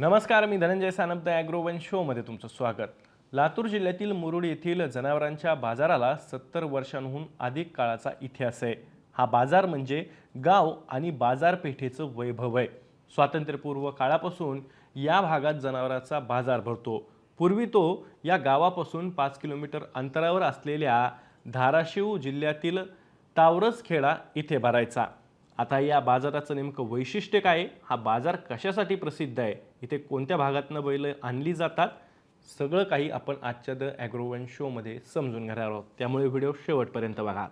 नमस्कार मी धनंजय सानप द ॲग्रोवन शोमध्ये तुमचं स्वागत. लातूर जिल्ह्यातील मुरुड येथील जनावरांच्या बाजाराला सत्तर वर्षांहून अधिक काळाचा इतिहास आहे. हा बाजार म्हणजे गाव आणि बाजारपेठेचं वैभव आहे. स्वातंत्र्यपूर्व काळापासून या भागात जनावरांचा बाजार भरतो. पूर्वी तो या गावापासून पाच किलोमीटर अंतरावर असलेल्या धाराशिव जिल्ह्यातील तावरसखेडा इथे भरायचा. आता या बाजाराचं नेमकं वैशिष्ट्य काय हा बाजार कशासाठी प्रसिद्ध आहे? इथे कोणत्या भागातनं बैलं आणली जातात? सगळं काही आपण आजच्या द ॲग्रोवन शोमध्ये समजून घेणार आहोत. त्यामुळे व्हिडिओ शेवटपर्यंत बघा.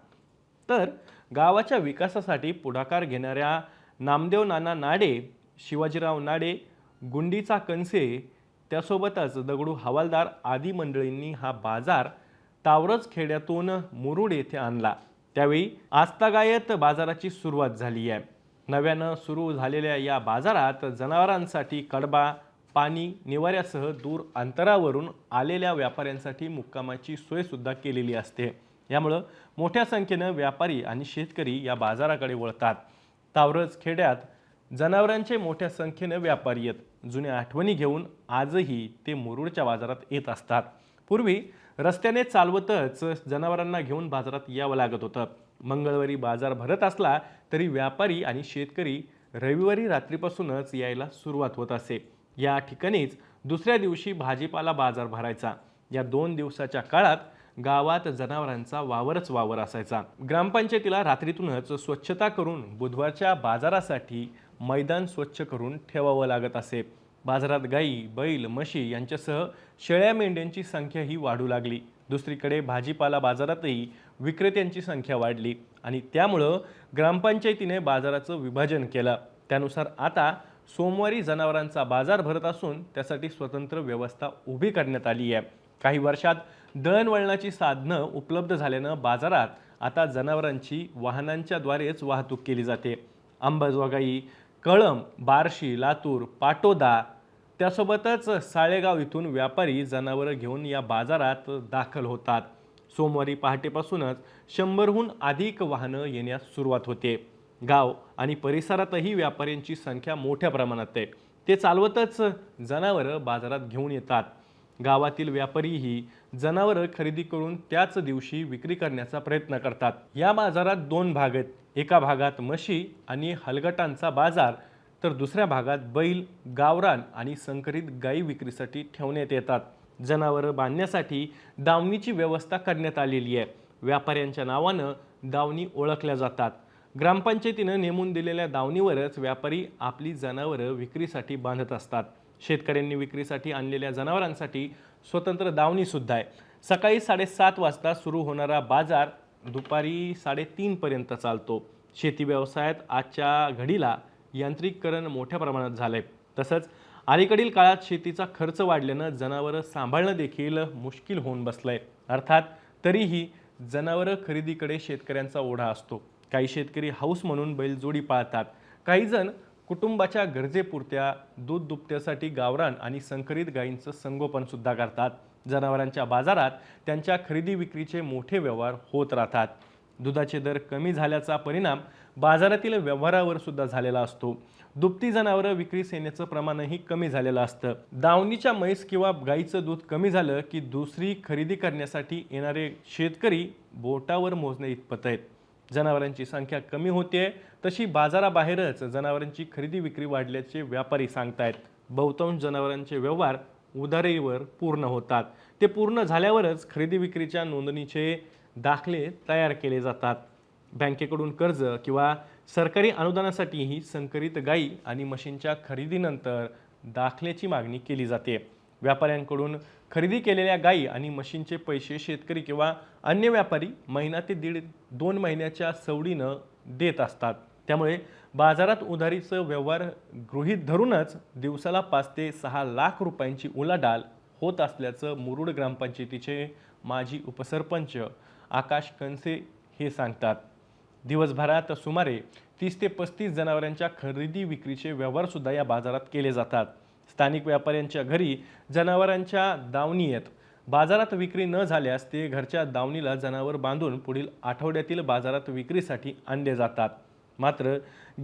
तर गावाच्या विकासासाठी पुढाकार घेणाऱ्या नामदेव नाना नाडे शिवाजीराव नाडे गुंडीचा कणसे त्यासोबतच दगडू हवालदार आदी मंडळींनी हा बाजार तावरज खेड्यातून मुरुड येथे आणला. त्यावेळी आस्तागायत बाजाराची सुरुवात झाली आहे. नव्यानं सुरू झालेल्या या बाजारात जनावरांसाठी कडबा पाणी निवाऱ्यासह दूर अंतरावरून आलेल्या व्यापाऱ्यांसाठी मुक्कामाची सोयसुद्धा केलेली असते. यामुळं मोठ्या संख्येनं व्यापारी आणि शेतकरी या बाजाराकडे वळतात. तावरज खेड्यात जनावरांचे मोठ्या संख्येनं व्यापारी येत जुन्या आठवणी घेऊन आजही ते मुरुडच्या बाजारात येत असतात. पूर्वी रस्त्याने चालवतच जनावरांना घेऊन बाजारात यावं लागत होतं. मंगळवारी बाजार भरत असला तरी व्यापारी आणि शेतकरी रविवारी रात्रीपासूनच यायला सुरुवात होत असे. या ठिकाणीच दुसऱ्या दिवशी भाजीपाला बाजार भरायचा. या दोन दिवसाच्या काळात गावात जनावरांचा वावरच वावर असायचा. ग्रामपंचायतीला रात्रीतूनच स्वच्छता करून बुधवारच्या बाजारासाठी मैदान स्वच्छ करून ठेवावं लागत असे. बाजारात गाई बैल म्हशी यांच्यासह शेळ्या मेंढ्यांची संख्या ही वाढू लागली. दुसरीकडे भाजीपाला बाजारातही विक्रेत्यांची संख्या वाढली आणि त्यामुळं ग्रामपंचायतीने बाजाराचं विभाजन केलं. त्यानुसार आता सोमवारी जनावरांचा बाजार भरत असून त्यासाठी स्वतंत्र व्यवस्था उभी करण्यात आली आहे. काही वर्षात दळणवळणाची साधनं उपलब्ध झाल्यानं बाजारात आता जनावरांची वाहनांच्याद्वारेच वाहतूक केली जाते. अंबाजोगाई कळंब बार्शी लातूर पाटोदा त्यासोबतच साळेगाव इथून व्यापारी जनावरं घेऊन या बाजारात दाखल होतात. सोमवारी पहाटेपासूनच शंभरहून अधिक वाहनं येण्यास सुरुवात होते. गाव आणि परिसरातही व्यापाऱ्यांची संख्या मोठ्या प्रमाणात आहे. ते चालवतच जनावरं बाजारात घेऊन येतात. गावातील व्यापारीही जनावरं खरेदी करून त्याच दिवशी विक्री करण्याचा प्रयत्न करतात. या बाजारात दोन भाग आहेत. एका भागात म्हशी आणि हलगटांचा बाजार तर दुसऱ्या भागात बैल गावरान आणि संकरित गायी विक्रीसाठी ठेवण्यात येतात. जनावरं बांधण्यासाठी दावणीची व्यवस्था करण्यात आलेली आहे. व्यापाऱ्यांच्या नावानं दावणी ओळखल्या जातात. ग्रामपंचायतीनं नेमून दिलेल्या दावणीवरच व्यापारी आपली जनावरं विक्रीसाठी बांधत असतात. शेतकऱ्यांनी विक्रीसाठी आणलेल्या जनावरांसाठी स्वतंत्र दावणीसुद्धा आहे. सकाळी साडेसात वाजता सुरू होणारा बाजार दुपारी साडेतीनपर्यंत चालतो. शेती व्यवसायात आजच्या घडीला यांत्रिकीकरण मोठ्या प्रमाणात झालंय. तसंच अलीकडील काळात शेतीचा खर्च वाढल्यानं जनावरं सांभाळणं देखील मुश्किल होऊन बसलंय. अर्थात तरीही जनावरं खरेदीकडे शेतकऱ्यांचा ओढा असतो. काही शेतकरी हाऊस म्हणून बैलजोडी पाळतात. काही जण कुटुंबाच्या गरजेपुरत्या दूध दुभत्यासाठी गावरान आणि संकरित गायींचं संगोपन सुद्धा करतात. जनावरांच्या बाजारात त्यांच्या खरेदी विक्रीचे मोठे व्यवहार होत राहतात. दुधाचे दर कमी झाल्याचा परिणाम बाजारातील व्यवहारावर सुद्धा झालेला असतो. दुभती जनावरं विक्रीस येण्याचं प्रमाणही कमी झालेलं असतं. दावणीच्या म्हैस किंवा गाईचं दूध कमी झालं की दुसरी खरेदी करण्यासाठी येणारे शेतकरी बोटावर मोजणे इतपत आहेत. जनावरांची संख्या कमी होते तशी बाजाराबाहेरच जनावरांची खरेदी विक्री वाढल्याचे व्यापारी सांगतायत. बहुतांश जनावरांचे व्यवहार उधारीवर पूर्ण होतात. ते पूर्ण झाल्यावरच खरेदी विक्रीच्या नोंदणीचे दाखले तयार केले जातात. बँकेकडून कर्ज किंवा सरकारी अनुदानासाठीही संकरित गायी आणि म्हशींच्या खरेदीनंतर दाखल्याची मागणी केली जाते. व्यापाऱ्यांकडून खरेदी केलेल्या गायी आणि म्हशींचे पैसे शेतकरी किंवा अन्य व्यापारी महिना ते दीड दोन महिन्याच्या सवडीनं देत असतात. त्यामुळे बाजारात उधारीचं व्यवहार गृहीत धरूनच दिवसाला पाच ते सहा लाख रुपयांची उलाढाल होत असल्याचं मुरुड ग्रामपंचायतीचे माजी उपसरपंच आकाश कणसे हे सांगतात. दिवसभरात सुमारे तीस ते पस्तीस जनावरांच्या खरेदी विक्रीचे व्यवहारसुद्धा या बाजारात केले जातात. स्थानिक व्यापाऱ्यांच्या घरी जनावरांच्या दावणी आहेत. बाजारात विक्री न झाल्यास ते घरच्या दावणीला जनावर बांधून पुढील आठवड्यातील बाजारात विक्रीसाठी आणले जातात. मात्र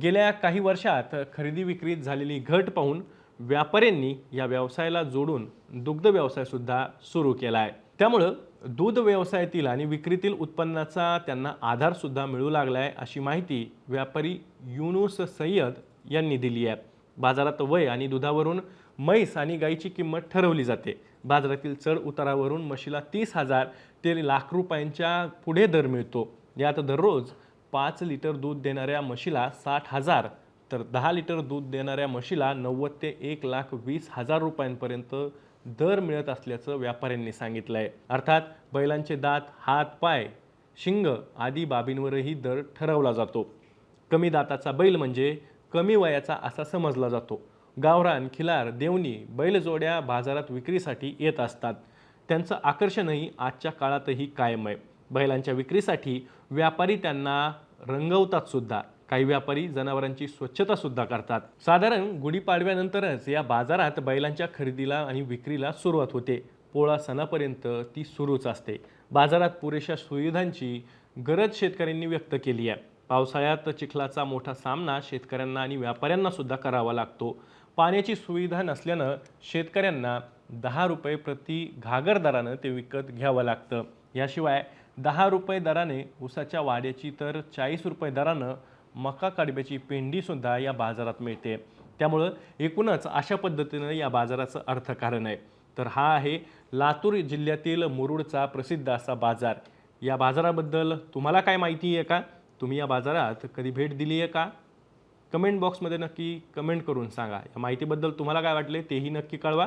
गेल्या काही वर्षात खरेदी विक्रीत झालेली घट पाहून व्यापाऱ्यांनी या व्यवसायाला जोडून दुग्ध व्यवसायसुद्धा सुरू केला आहे त्यामुळं दूध व्यवसायातील आणि विक्रीतील उत्पन्नाचा त्यांना आधारसुद्धा मिळू लागला आहे अशी माहिती व्यापारी युनुस सय्यद यांनी दिली आहे. बाजारात वय आणि दुधावरून म्हैस आणि गाईची किंमत ठरवली जाते. बाजारातील चढ उतारावरून म्हशीला तीस हजार ते लाख रुपयांच्या पुढे दर मिळतो. यात दररोज पाच लिटर दूध देणाऱ्या म्हशीला साठ हजार तर दहा लिटर दूध देणाऱ्या म्हशीला नव्वद ते एक लाख वीस हजार रुपयांपर्यंत दर मिळत असल्याचं व्यापाऱ्यांनी सांगितलं आहे अर्थात बैलांचे दात हात पाय शिंग आदी बाबींवरही दर ठरवला जातो. कमी दाताचा बैल म्हणजे कमी वयाचा असा समजला जातो. गावरान खिलार देवणी बैलजोड्या बाजारात विक्रीसाठी येत असतात. त्यांचं आकर्षणही आजच्या काळातही कायम आहे. बैलांच्या विक्रीसाठी व्यापारी त्यांना रंगवतात सुद्धा. काही व्यापारी जनावरांची स्वच्छता सुद्धा करतात. साधारण गुढीपाडव्यानंतरच या बाजारात बैलांच्या खरेदीला आणि विक्रीला सुरुवात होते. पोळा सणापर्यंत ती सुरूच असते. बाजारात पुरेशा सुविधांची गरज शेतकऱ्यांनी व्यक्त केली आहे. पावसाळ्यात चिखलाचा मोठा सामना शेतकऱ्यांना आणि व्यापाऱ्यांना सुद्धा करावा लागतो. पाण्याची सुविधा नसल्यानं शेतकऱ्यांना दहा रुपये प्रति घागर दरानं ते विकत घ्यावं लागतं. याशिवाय दहा रुपये दराने ऊसाच्या वाड्याची तर चाळीस रुपये दरानं मका कडब्याची पेंडीसुद्धा या बाजारात मिळते. त्यामुळं एकूणच अशा पद्धतीनं या बाजाराचं अर्थकारण आहे. तर हा आहे लातूर जिल्ह्यातील मुरुडचा प्रसिद्ध असा बाजार. या बाजाराबद्दल तुम्हाला काय माहिती आहे का? तुम्ही या बाजारात कधी भेट दिली आहे का? कमेंट बॉक्समध्ये नक्की कमेंट करून सांगा. या माहितीबद्दल तुम्हाला काय वाटले तेही नक्की कळवा.